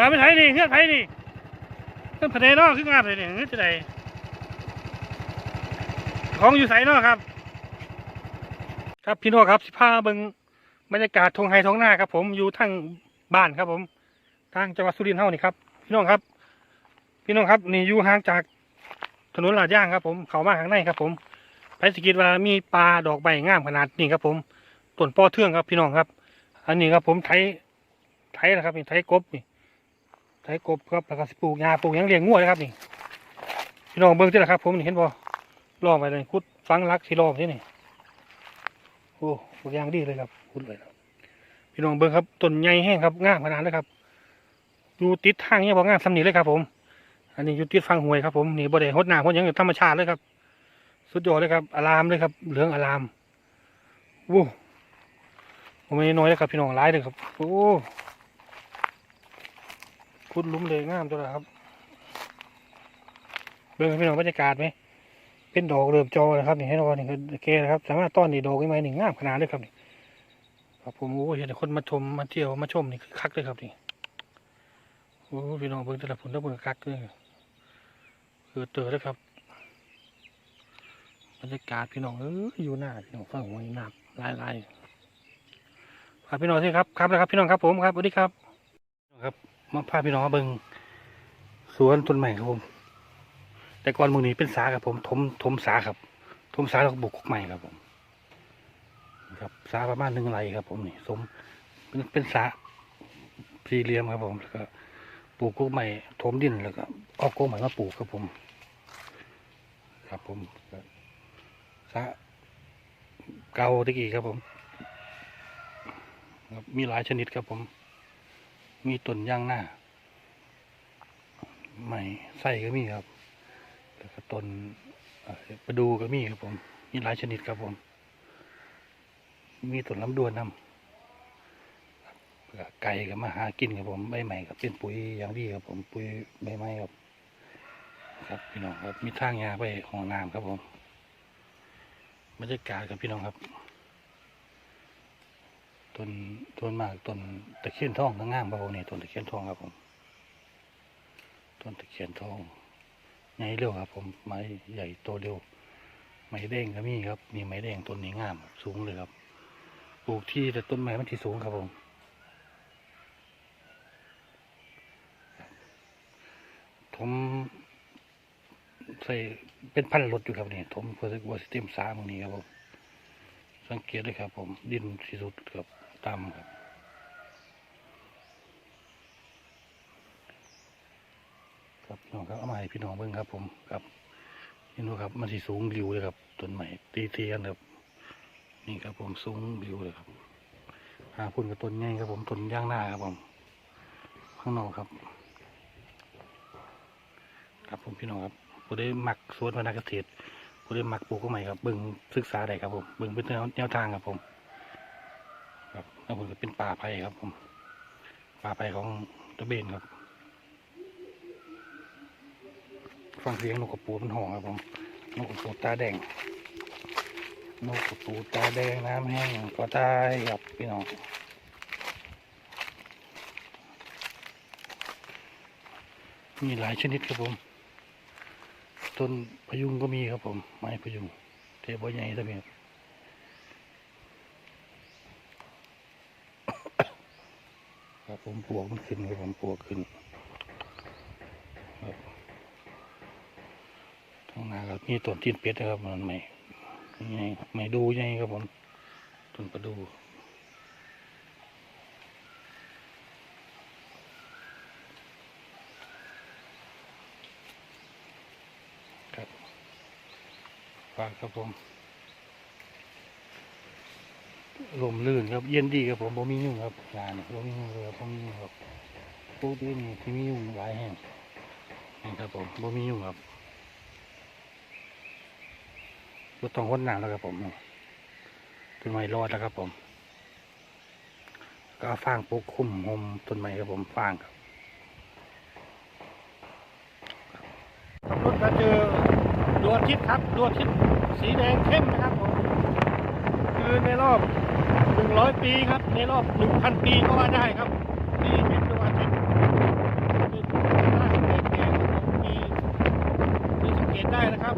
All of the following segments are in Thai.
ตามไปไทยนี่เงือไทยนี่เงื่อนประเทศนอกคืองานเลยนี่เงื่อจะไดของอยู่ใสเนอกครับ ครับพี่น้องครับสิพาเบิงบรรยากาศทงไฮทงหน้าครับ ผมอยู่ทางบ้านครับ ผมทางจังหวัดสุรินทร์เฮานี่ครับ พี่น้องครับ พี่น้องครับนี่อยู่ห่างจากถนนลาดย่างครับ ผมเขามาข้างในครับ ผมไปสกิดว่ามีปลาดอกใบงามขนาดนี้ครับผมต้นปอเทืองครับพี่น้องครับ อันนี้ครับผมไถไถนะครับนี่ไถกบนี่ ไถกบครับแล้วก็สิปลูกหญ้าปลูกยังเลี้ยงงัวนะครับนี่พี่น้องเบิ่งที่ละครับ ผมนี่เห็นบ่ล่องไปเลยคุดฟังรักสิลองที่นี่โอ้ปลูกยางดีเลยครับพูดเลยครับพี่น้องเบิ้งครับต้นใหญ่แห้งครับงามขนาดเลยครับอยู่ติดทางเนี่ยบอกงามสำนีเลยครับ ผม อันนี้อยู่ติดฟังหวยครับผมนี่บ่ได้หดหนาหดยังอยู่ธรรมชาติเลยครับ สุดยอดเลยครับอารามเลยครับ เหลืองอารามโอ้ผมไม่น้อยเลยครับพี่น้องร้ายเลยครับ โอ้ คุดลุ้มเลยงามตัวละครับเบิ้งพี่น้องบรรยากาศไหมเป็นดอกเริ่มจอนะครับนี่ให้เรานี่คือโอเคนะครับ สามารถต้อนนี่ดอกได้ไหมนี่งามขนาดเลยครับนี่ครับผมโอ้เห็นคนมาชมมาเที่ยวมาชมนี่คือคักเลยครับนี่โอ้พี่น้องเบิ่งแต่ละผลแล้วเบิ่งคักเลยคือเตอเลยครับบรรยากาศพี่น้องเอออยู่หน้าพี่น้องฟังหัวน้ำลายลายพาพี่น้องที่ครับครับแล้วครับพี่น้องครับผมครับสวัสดีครับครับ มาพาพี่น้องมาเบิงสวนต้นใหม่ครับผม แต่ก่อนมือนี้เป็นสาครับผม ถมถมสาครับ ถมสาแล้วก็บุกใหม่ครับผม ครับสาประมาณหนึ่งไรครับ ผมนี่สมเป็นเป็นสาสี่เหลี่ยมครับ ผมแล้วก็ปลูกกุ๊กใหม่ถมดินแล้วก็เอากุ๊กใหม่มาปลูกครับผม ครับผมก็สาเก่าตะกี้ครับผมมีหลายชนิดครับผม มีต้นย่างหน้าใหม่ไส้ก็มีครับ แล้วก็ต้นประดูก็มีครับผม มีหลายชนิดครับผม มีต้นลำดวนนำแล้วก็ไก่ก็มาหากินครับผมใบใหม่ก็เป็นปุ๋ยอย่างดีครับผมปุ๋ยใบไม้ครับครับพี่น้องครับมีทางยาไปห้องน้ำครับผมบรรยากาศครับพี่น้องครับ ต้นต้นมากต้นตะเคียนทองทั้งงามครับผมนี่ยต้นตะเคียนทองครับผมต้นตะเคียนทองใหญ่เร็วครับ ผมไม้ใหญ่โตเร็วไม้แดงก็มีครับนี่ไม้แดงต้นนี้งามสูงเลยครับปลูกที่แต่ต้นไม้มันที่สูงครับผมผมใส่เป็นพันรถอยู่ครับนี่ผมเพื่อวัวสเต็มสามตรงนี้ครับผมสังเกตเลยครับผมดินที่สุดครับ ต่ำครับครับน้องครับเอามาให้พี่น้องเบิ่งครับ ผมครับนี่ดูครับมันสีสูงริ้วเลยครับต้นใหม่ตีเทียนครับ นี่ครับผมสูงริ้วเลยครับหาพุ่นกับต้นใหญ่ครับ ผมต้นย่างหน้าครับผมข้างนอกครับ ครับผมพี่น้องครับผมได้หมักสวนวรรณเกษตรผมได้หมักปลูกก็ใหม่ครับเบิ่งศึกษาได้ครับผมเบิ่งเป็นแนวทางครับผม ครับแล้วผมก็เป็นป่าไผ่ครับผมป่าไผ่ของตะเบนครับ ฟังเสียงนกกระปูมันห่องครับผมนกกระปูตาแดงนกกระปูตาแดงน้ำแห้งก็ตายครับพี่น้องมีหลายชนิดครับผม ต้นพยุงก็มีครับผม ไม้พยุงเทบใหญ่ซะเพียง ครับผมปวกมันขึ้นครับผมปวกขึ้นครับทางน้าครับมีต้นจีนเป็ดนะครับมันไม่ไม่ไม่ดูยังไงครับผมต้นประดูครับฝากครับผม ลมลื่นครับ เย็นดีครับผมผมมียุ่งครับงานผมมียุ่งเลยครับผมมียุ่งครับปกตินี่ที่มียุ่งหลายแห่งนี่ครับผมผมมียุ่งครับก็ต้องค้นน้ำแล้วครับผมต้นไม้รอดแล้วครับผม ก็ฟางปกคลุมหมต้นไม้ครับผมฟางครับรถมาเจอดวงอาทิตย์ครับดวงอาทิตย์สีแดงเข้มนะครับผมคือในรอบ 100 ปีครับ ในรอบ 1,000 ปีก็ว่าได้ครับ ที่เห็นดวงอาทิตย์เป็นร่างแก่ๆของปีนี่สังเกตได้นะครับ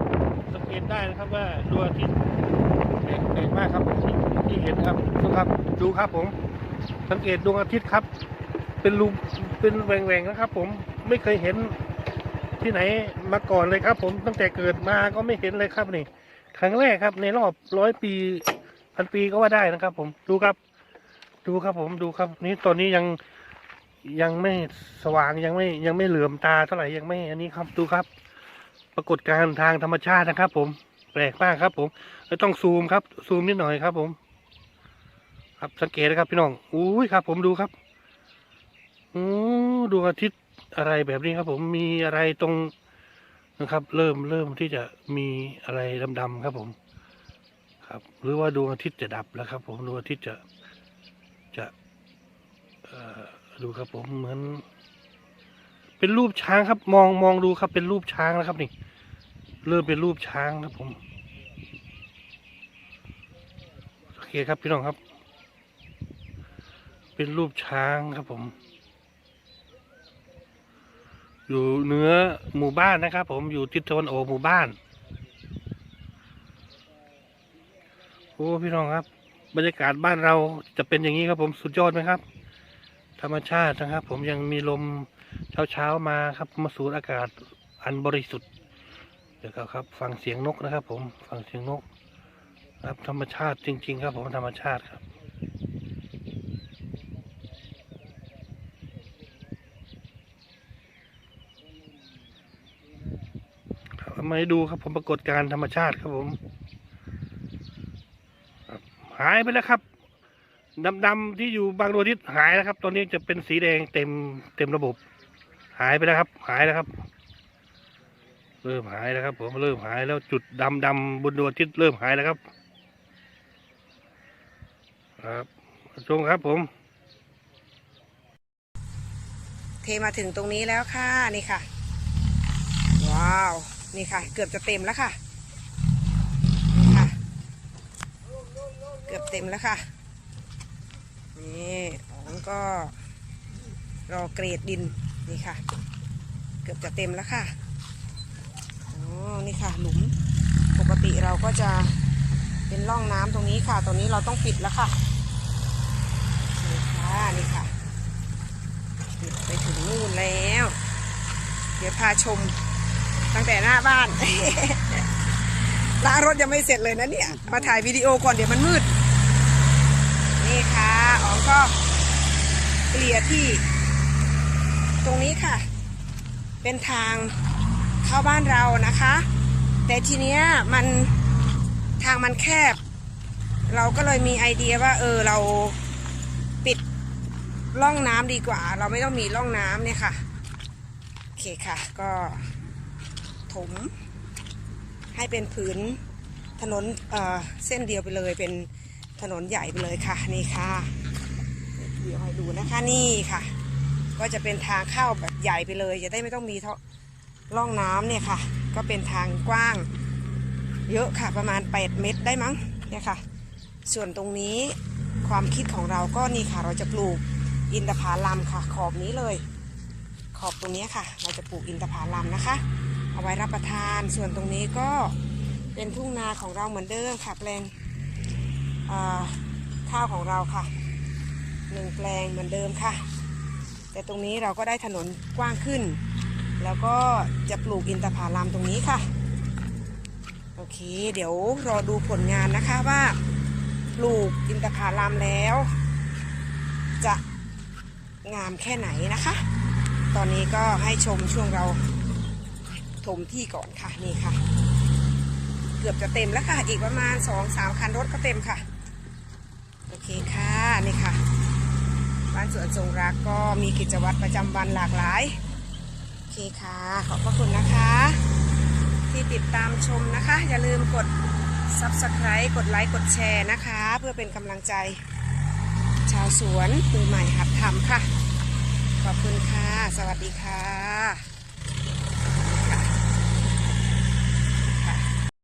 สังเกตได้นะครับว่าดวงอาทิตย์แปลกมากครับที่ที่เห็นครับดูครับ ดูครับผม สังเกตดวงอาทิตย์ครับ เป็นรูเป็นแหว่งๆนะครับ ผมไม่เคยเห็นที่ไหนมาก่อนเลยครับ ผมตั้งแต่เกิดมาก็ไม่เห็นเลยครับนี่ครั้งแรกครับในรอบร้อยปี พันปีก็ว่าได้นะครับ ผมดูครับ ดูครับผมดูครับ นี่ตอนนี้ยังยังไม่สว่างยังไม่ยังไม่เหลื่อมตาเท่าไหร่ยังไม่อันนี้ครับดูครับ ปรากฏการณ์ทางธรรมชาตินะครับ ผมแปลกมากครับ ผมแล้วต้องซูมครับ ซูมนิดหน่อยครับ ผม ครับสังเกตนะครับ พี่น้องอุ้ยครับ ผมดูครับอู้ดวงอาทิตย์อะไรแบบนี้ครับ ผมมีอะไรตรงนะครับ เริ่มเริ่มที่จะมีอะไรดำๆครับผม ครับ หรือว่าดวงอาทิตย์จะดับแล้วครับ ผมดวงอาทิตย์จะจะดูครับผมเหมือน เป็นรูปช้างครับ มองมองดูครับ เป็นรูปช้างนะครับนี่ เริ่มเป็นรูปช้างครับผมโอเคครับพี่น้องครับ เป็นรูปช้างครับผม อยู่เหนือหมู่บ้านนะครับ ผมอยู่ทิศตะวันออกหมู่บ้าน อ้พี่น้องครับ บรรยากาศบ้านเราจะเป็นอย่างนี้ครับผมสุดยอดไหมครับ ธรรมชาตินะครับ ผมยังมีลมเช้าเช้าๆมาครับ มาสูดอากาศอันบริสุทธิ์เดี๋ยวครับครับ ฟังเสียงนกนะครับ ผมฟังเสียงนก ครับธรรมชาติจริง ๆ ครับ ผมธรรมชาติครับมาให้ดูครับผมปรากฏการธรรมชาติครับผม หายไปแล้วครับดำๆที่อยู่บางดวงอาทิตย์หายแล้วครับ ตอนนี้จะเป็นสีแดงเต็มเต็มระบบ หายไปแล้วครับ หายแล้วครับ เริ่มหายแล้วครับ ผมเริ่มหายแล้วจุดดำดำๆบนดวงอาทิตย์เริ่มหายแล้วครับ ครับชมครับผม เทมาถึงตรงนี้แล้วค่ะนี่ค่ะ ว้าว นี่ค่ะ เกือบจะเต็มแล้วค่ะนี่ค่ะ เต็มแล้วค่ะ นี่อ๋องก็รอเกรดดินนี่ค่ะ เกือบจะเต็มแล้วค่ะอ๋อนี่ค่ะหลุมปกติเราก็จะเป็นร่องน้ำตรงนี้ค่ะ ตรงนี้เราต้องปิดแล้วค่ะนี่ค่ะนี่ค่ะปิดไปถึงนู่นแล้ว เดี๋ยวพาชมตั้งแต่หน้าบ้านล้างรถยังไม่เสร็จเลยนะเนี่ย มาถ่ายวิดีโอก่อนเดี๋ยวมันมืด ก็เกลี่ยที่ ตรงนี้ค่ะ เป็นทางเข้าบ้านเรานะคะ แต่ทีเนี้ยมันทางมันแคบ เราก็เลยมีไอเดียว่า เออเราปิดร่องน้ำดีกว่า เราไม่ต้องมีร่องน้ำเนี่ยค่ะโอเคค่ะ ก็ถมให้เป็นผืนถนนเออเส้นเดียวไปเลยเป็นถนนใหญ่ไปเลยค่ะ นี่ค่ะ เดี๋ยวให้ดูนะคะนี่ค่ะ ก็จะเป็นทางเข้าแบบใหญ่ไปเลย จะได้ไม่ต้องมีท่อร่องน้ำเนี่ยค่ะ ก็เป็นทางกว้าง เยอะค่ะประมาณ 8 เมตรได้มั้งเนี่ยค่ะ ส่วนตรงนี้ความคิดของเราก็นี่ค่ะ เราจะปลูกอินทผลัมค่ะ ขอบนี้เลย ขอบตรงนี้ค่ะ เราจะปลูกอินทผลัมนะคะ เอาไว้รับประทานส่วนตรงนี้ก็เป็นทุ่งนาของเราเหมือนเดิมค่ะแปลงข้าวของเราค่ะ หนึ่งแปลงเหมือนเดิมค่ะ แต่ตรงนี้เราก็ได้ถนนกว้างขึ้น แล้วก็จะปลูกอินทผลัมตรงนี้ค่ะ โอเค เดี๋ยวรอดูผลงานนะคะว่า ปลูกอินทผลัมแล้ว จะงามแค่ไหนนะคะ ตอนนี้ก็ให้ชมช่วงเราถมที่ก่อนค่ะนี่ค่ะ เกือบจะเต็มแล้วค่ะ อีกประมาณสองสามคันรถก็เต็มค่ะ โอเคค่ะ นี่ค่ะ บ้านสวนทรงรักก็มีกิจวัตรประจำวันหลากหลาย โอเคค่ะ ขอบพระคุณนะคะ ที่ติดตามชมนะคะ อย่าลืมกด subscribe กดไลค์กดแชร์นะคะ เพื่อเป็นกำลังใจ ชาวสวนมือใหม่หัดทำค่ะ ขอบคุณค่ะ สวัสดีค่ะ